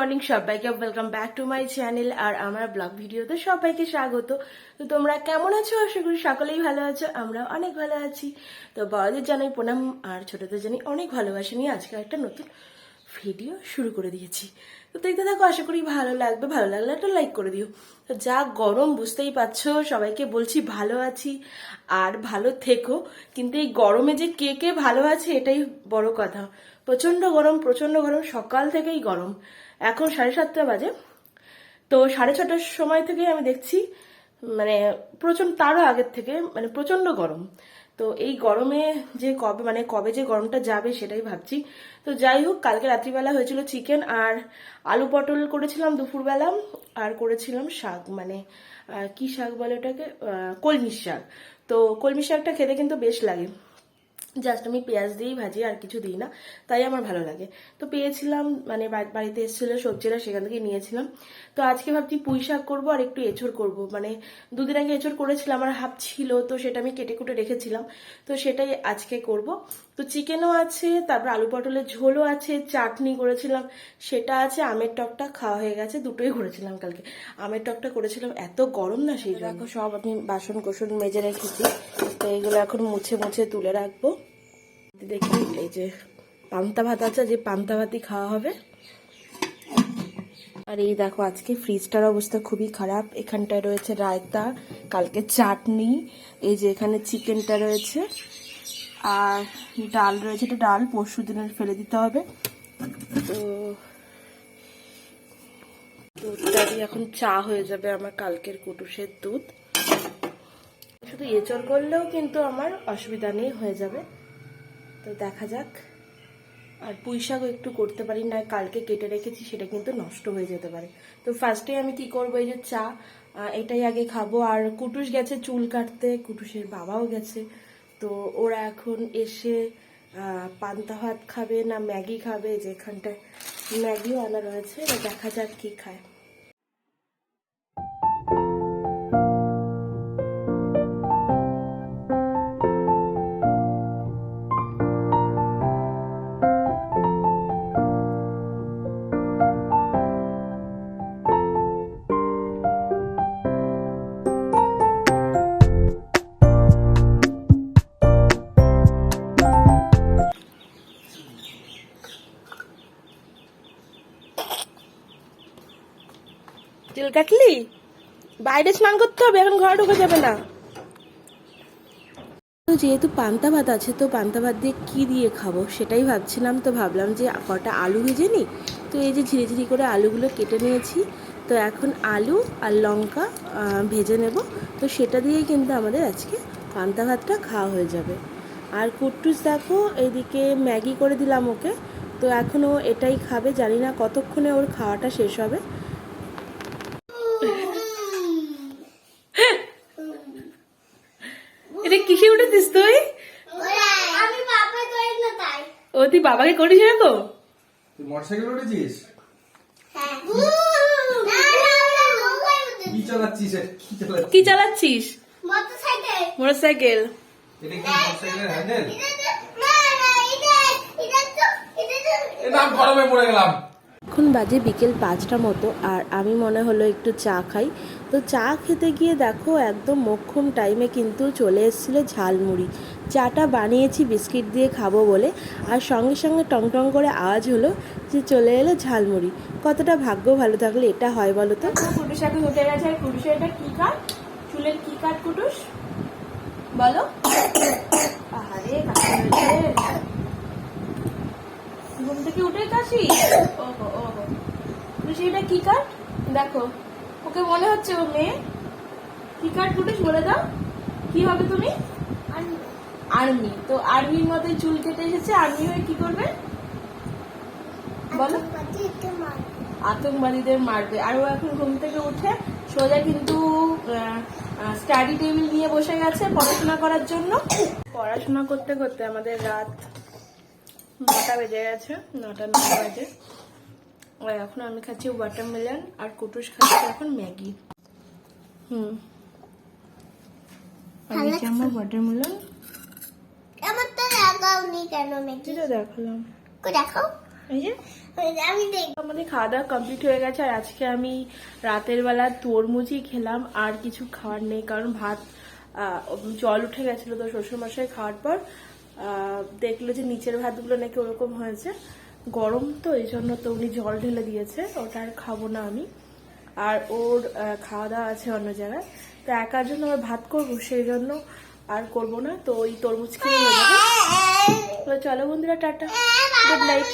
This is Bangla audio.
মর্নিং সবাইকে welcome back to my channel আর আমার ব্লগ ভিডিওতে সবাইকে স্বাগত। তো তোমরা কেমন আছো? আশা করি সকলেই ভালো আছো আমরা অনেক ভালো আছি। তো বড়দের জানাই প্রণাম আর ছোটদের জানাই অনেক ভালোবাসা নিয়ে আজকে একটা নতুন ভিডিও শুরু করে দিয়েছি। তো দেখতে থাকো, আশা করি ভালো লাগবে। ভালো লাগলে একটা লাইক করে দিও। তো যা গরম, বুঝতেই পারছ, সবাইকে বলছি ভালো আছি আর ভালো থেকো। কিন্তু এই গরমে যে কে কে ভালো আছে, এটাই বড় কথা। প্রচণ্ড গরম প্রচণ্ড গরম, সকাল থেকেই গরম। এখন সাড়ে সাতটা বাজে। তো সাড়ে ছটার সময় থেকেই আমি দেখছি মানে প্রচণ্ড তারও আগের থেকে মানে প্রচণ্ড গরম। তো এই গরমে যে কবে মানে কবে যে গরমটা যাবে সেটাই ভাবছি। তো যাই হোক, কালকে রাত্রিবেলা হয়েছিল চিকেন আর আলু পটল করেছিলাম দুপুরবেলা আর করেছিলাম শাক মানে কি শাক বলে ওটাকে? কলমি কলমির শাক। তো কলমি শাকটা খেতে কিন্তু বেশ লাগে। জাস্ট আমি পেঁয়াজ দিয়েই ভাজি আর কিছু দিই না তাই আমার ভালো লাগে। তো পেয়েছিলাম মানে বাড়িতে এসেছিল সবজিরা সেখান থেকে নিয়েছিলাম। তো আজকে ভাবছি পুঁই শাক করব আর একটু এঁচড় করব। মানে দুদিন আগে এঁচড় করেছিলাম আমার হাফ ছিল তো সেটা আমি কেটে কুটে রেখেছিলাম। তো সেটাই আজকে করব। তো চিকেনও আছে তারপর আলু পটলের ঝোলও আছে চাটনি করেছিলাম সেটা আছে আমের টকটা খাওয়া হয়ে গেছে দুটোই করেছিলাম কালকে। আমের টকটা করেছিলাম এত গরম না সেই জন্য। সব আমি বাসন কোসন মেজে রেখেছি তো এগুলো এখন মুছে মুছে তুলে রাখব। দেখি, এই যে পান্তা ভাত আছে, যে পান্তা ভাতই খাওয়া হবে। আর এই দেখো, আজকে ফ্রিজটার অবস্থা খুবই খারাপ। এখানটায় রয়েছে রায়তা, কালকে চাটনি, এই যে এখানে চিকেনটা রয়েছে। আর ডাল রয়েছে, এটা ডাল, পরশু দিনের ফেলে দিতে হবে। তো দুধটা এখন চা হয়ে যাবে আমার কালকের কুটুসের দুধ। শুধু এঁচড় করলেও কিন্তু আমার অসুবিধা নেই, হয়ে যাবে। তো দেখা যাক। আর পুঁই শাকও একটু করতে পারি না কালকে কেটে রেখেছি, সেটা কিন্তু নষ্ট হয়ে যেতে পারে। তো ফার্স্টে আমি কি করব, এই যে চা এটাই আগে খাব। আর কুটুস গেছে চুল কাটতে, কুটুসের বাবাও গেছে। তো ওরা এখন এসে পান্তা ভাত খাবে না ম্যাগি খাবে, যেখানটায় ম্যাগিও আনা রয়েছে দেখা যাক কি খায়। কাটলি? বাইরে স্নান করতে হবে, এখন ঘরে ঢুকে যাবে না। তো যেহেতু পান্তা ভাত আছে, তো পান্তা ভাত দিয়ে কী দিয়ে খাব সেটাই ভাবছিলাম। তো ভাবলাম যে কটা আলু ভেজে নিই। তো এই যে ঝিরি ঝিরি করে আলুগুলো কেটে নিয়েছি। তো এখন আলু আর লঙ্কা ভেজে নেব। তো সেটা দিয়েই কিন্তু আমাদের আজকে পান্তা ভাতটা খাওয়া হয়ে যাবে। আর কুট্টুস দেখো, এইদিকে ম্যাগি করে দিলাম ওকে। তো এখনও এটাই খাবে, জানি না কতক্ষণে ওর খাওয়াটা শেষ হবে এটা কিসে উঠেছিস তুই আমি বাবা করি না তাই বাবাকে করিস এরকম তুই মোটরসাইকেল উঠেছিস হ্যাঁ। কি? চালাচ্ছিস? কি চালাচ্ছিস? মোটরসাইকেল মোটরসাইকেল এটা কি মোটরসাইকেলের হ্যান্ডেল এটা তো না না এটা এটা তো এটা তো এ না গরমে পড়ে গেলাম। এখন বাজে বিকেল পাঁচটা মতো আর আমি মনে হলো একটু চা খাই। তো চা খেতে গিয়ে দেখো একদম মোক্ষম টাইমে কিন্তু চলে এসেছিল ঝালমুড়ি। চাটা বানিয়েছি বিস্কিট দিয়ে খাব বলে আর সঙ্গে সঙ্গে টং টং করে আওয়াজ হলো যে চলে এলো ঝালমুড়ি। কতটা ভাগ্য ভালো থাকলে এটা হয় বলো তো? কুটুস এখন গেছে। এটা কাট চুলের কি কাট কুটুস? বলো আহারে কাশি হয়েছে ঘুম ওহো ওহো। এটা কি কাট দেখো ওকে মনে হচ্ছে ও মেয়ে। কি বলে দাও। কি হবে তুমি? আর্মি তো আর্মির মতোই চুল কেটে এসেছে আর্মি হয়ে কি করবে? বলো। আতঙ্কবাদীদের মারবে। আর ও এখন ঘুম থেকে উঠে সোজা কিন্তু স্টাডি টেবিল নিয়ে বসে গেছে পড়াশোনা করার জন্য। পড়াশোনা করতে করতে আমাদের রাত নটা বেজে গেছে নটা নটা বাজে। আর এখন আমি খাচ্ছি ওয়াটারমেলন আর কুটুস খাচ্ছে এখন ম্যাগি। হুম। আর এই আমার ওয়াটারমেলন আমার তো লাগাও নি কেন মেকি যেটা দেখালাম। আমাদের খাওয়া দাওয়া কমপ্লিট হয়ে গেছে আর আজকে আমি রাতের বেলা তরমুজই খেলাম আর কিছু খাওয়ার নেই কারণ ভাত আহ, জল উঠে গেছিল তো শ্বশুরমশাই খাওয়ার পর। দেখল যে নিচের ভাতগুলো নাকি ওরকম হয়েছে। গরম তো, এই জন্য তো উনি জল ঢেলে দিয়েছে, ওটা আর খাব না আমি। আর ওর খাওয়া দাওয়া আছে অন্য জায়গায়। তো একার জন্য আমার ভাত করব, সেই জন্য আর করব না। তো ওই তরমুজ খেয়ে চলো বন্ধুরা, টাটা। Good night